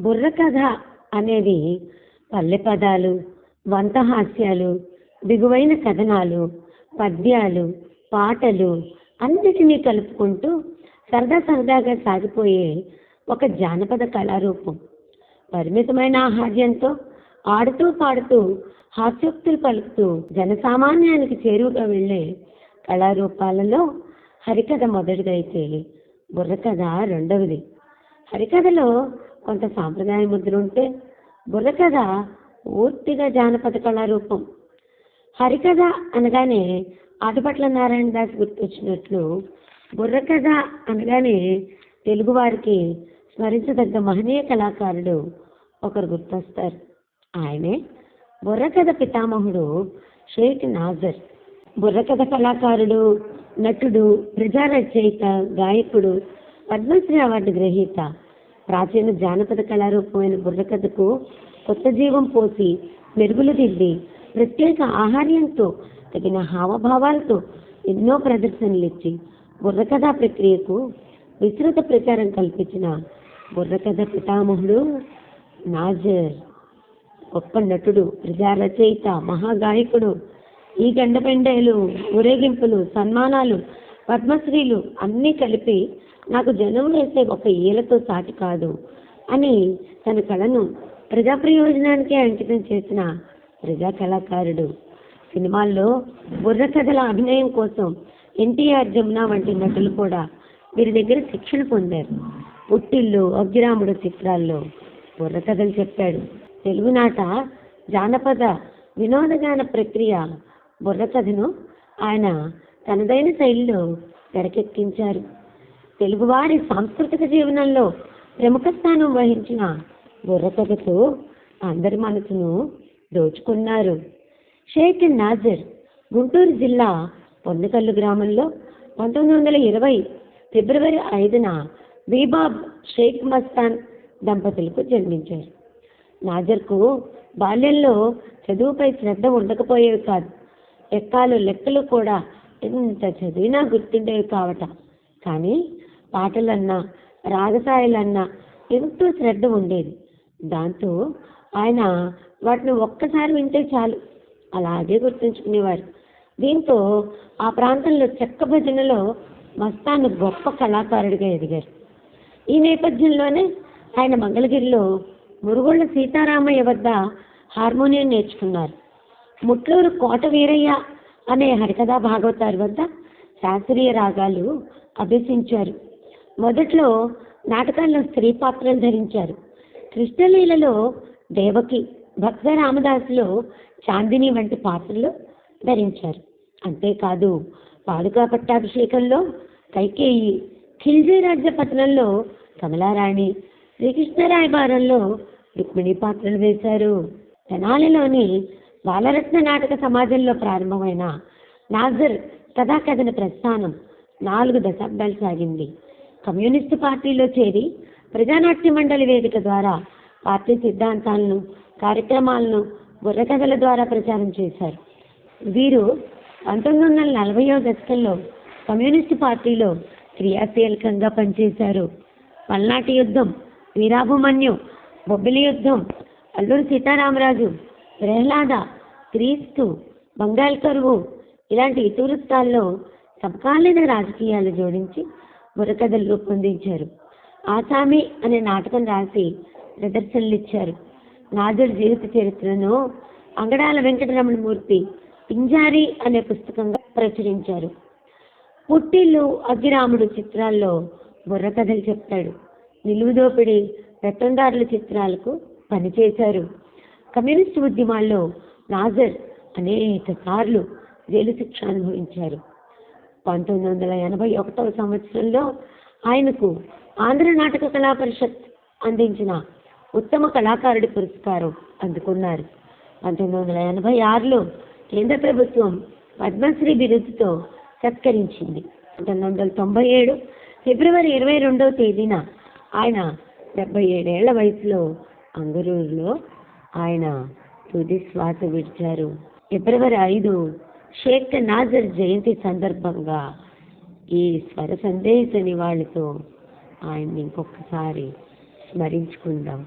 బుర్రకథ అనేది పల్లె పదాలు వంత హాస్యాలు బిగువైన కథనాలు పద్యాలు పాటలు అన్నిటినీ కలుపుకుంటూ సరదా సరదాగా సాగిపోయే ఒక జానపద కళారూపం. పరిమితమైన ఆహార్యంతో ఆడుతూ పాడుతూ హాస్యోక్తులు పలుకుతూ జనసామాన్యానికి చేరువుగా వెళ్ళే కళారూపాలలో హరికథ మొదటిదైతే బుర్రకథ రెండవది. హరికథలో కొంత సాంప్రదాయ ముద్ర ఉంటే బుర్రకథ పూర్తిగా జానపద కళారూపం హరికథ అనగానే ఆటపట్ల నారాయణ దాస్ గుర్తొచ్చినట్లు బుర్రకథ అనగానే తెలుగువారికి స్మరించదగ్గ మహనీయ కళాకారుడు ఒకరు గుర్తొస్తారు. ఆయనే బుర్రకథ పితామహుడు షేక్ నాజర్. బుర్రకథ కళాకారుడు నటుడు ప్రజా రచయిత గాయకుడు పద్మశ్రీ అవార్డు గ్రహీత ప్రాచీన జానపద కళారూపమైన బుర్రకథకు కొత్త జీవం పోసి మెరుగులు దిద్ది ప్రత్యేక ఆహార్యంతో తగిన హావభావాలతో ఎన్నో ప్రదర్శనలు ఇచ్చి బుర్రకథ ప్రక్రియకు విస్తృత ప్రచారం కల్పించిన బుర్రకథ పితామహుడు నాజర్ గొప్ప నటుడు ప్రజా రచయిత మహాగాయకుడు. ఈ గండపెండేలు ఊరేగింపులు సన్మానాలు పద్మశ్రీలు అన్నీ కలిపి నాకు జనం వేసే ఒక ఈలతో సాటి కాదు అని తన కళను ప్రజా ప్రయోజనానికి అంకితం చేసిన ప్రజా కళాకారుడు. సినిమాల్లో బుర్ర కథల అభినయం కోసం ఎన్టీఆర్ జమున వంటి నటులు కూడా వీరి దగ్గర శిక్షణ పొందారు. పుట్టిల్లు అగ్గిరాముడు చిత్రాల్లో బుర్ర కథలు చెప్పాడు. తెలుగునాట జానపద వినోదగాన ప్రక్రియ బుర్ర కథను ఆయన తనదైన శైలిలో తెరకెక్కించారు. తెలుగువారి సాంస్కృతిక జీవనంలో ప్రముఖ స్థానం వహించిన బుర్రకథతో అందరి మనసును దోచుకున్నారు. షేక్ నాజర్ గుంటూరు జిల్లా పొన్నకల్లు గ్రామంలో పంతొమ్మిది వందల ఇరవై ఫిబ్రవరి ఐదున బీబాబ్ షేక్ మస్తాన్ దంపతులకు జన్మించారు. నాజర్కు బాల్యంలో చదువుపై శ్రద్ధ ఉండకపోయేవి కాదు ఎక్కాలు లెక్కలు కూడా ఎంత చదివినా గుర్తుండేవి కావట. కానీ పాటలన్నా రాగసాయలన్నా ఎంతో శ్రద్ధ ఉండేది. దాంతో ఆయన వాటిని ఒక్కసారి వింటే చాలు. అలాగే గుర్తుంచుకునేవారు. దీంతో ఆ ప్రాంతంలో చెక్క భజనలో మస్తాను గొప్ప కళాకారుడిగా ఎదిగారు. ఈ నేపథ్యంలోనే ఆయన మంగళగిరిలో మురుగుళ్ళ సీతారామయ్య వద్ద హార్మోనియం నేర్చుకున్నారు. ముట్లూరు కోట వీరయ్య అనే హరికథా భాగవతారు వద్ద శాస్త్రీయ రాగాలు అభ్యసించారు. మొదట్లో నాటకాల్లో స్త్రీ పాత్రలు ధరించారు. కృష్ణలీలలో దేవకి భక్త రామదాసులో చాందిని వంటి పాత్రలు ధరించారు. అంతేకాదు పాడుకా పట్టాభిషేకంలో కైకేయి ఖిల్జీ రాజ్యపట్నంలో కమలారాణి కమలారాణి శ్రీకృష్ణరాయబారంలో రుక్మిణి పాత్రలు వేశారు. తెనాలిలోని బాలరత్న నాటక సమాజంలో ప్రారంభమైన నాజర్ కథాకథన ప్రస్థానం నాలుగు దశాబ్దాలు సాగింది. కమ్యూనిస్టు పార్టీలో చేరి ప్రజానాట్య మండలి వేదిక ద్వారా పార్టీ సిద్ధాంతాలను కార్యక్రమాలను బుర్రకథల ద్వారా ప్రచారం చేశారు. వీరు పంతొమ్మిది వందల నలభైవ దశకంలో కమ్యూనిస్టు పార్టీలో క్రియాశీలకంగా పనిచేశారు. పల్నాటి యుద్ధం వీరాభిమన్యు బొబ్బిలి యుద్ధం అల్లూరి సీతారామరాజు ప్రహ్లాద క్రీస్తు బంగాల్ కరువు ఇలాంటి ఇతివృత్తాల్లో సమకాలీన రాజకీయాలు జోడించి బుర్రకథలు రూపొందించారు. ఆసామి అనే నాటకం రాసి ప్రదర్శనలు ఇచ్చారు నాదుడి జీవిత చరిత్రను అంగడాల వెంకటరమణమూర్తి పింజారి అనే పుస్తకంగా ప్రచురించారు. పుట్టిల్లు అగ్గిరాముడు చిత్రాల్లో బుర్రకథలు చెప్తాడు. నిలువుదోపిడి పెత్తందారుల చిత్రాలకు పనిచేశారు. కమ్యూనిస్టు ఉద్యమాల్లో నాజర్ అనేక సార్లు జైలు శిక్ష అనుభవించారు. పంతొమ్మిది వందల ఎనభై ఒకటవ సంవత్సరంలో ఆయనకు ఆంధ్ర నాటక కళా పరిషత్ అందించిన ఉత్తమ కళాకారుడి పురస్కారం అందుకున్నారు. పంతొమ్మిది వందల ఎనభై ఆరులో కేంద్ర ప్రభుత్వం పద్మశ్రీ బిరుదుతో సత్కరించింది. పంతొమ్మిది వందల తొంభై ఏడు ఫిబ్రవరి ఇరవై రెండవ తేదీన ఆయన డెబ్బై ఏడేళ్ళ వయసులో అంగరూరులో ఆయన తుది శ్వాస విడిచారు. ఫిబ్రవరి ఐదు షేక్ నాజర్ జయంతి సందర్భంగా ఈ స్వర సందేశ నివాళితో ఆయన్ని ఇంకొకసారి స్మరించుకుందాం.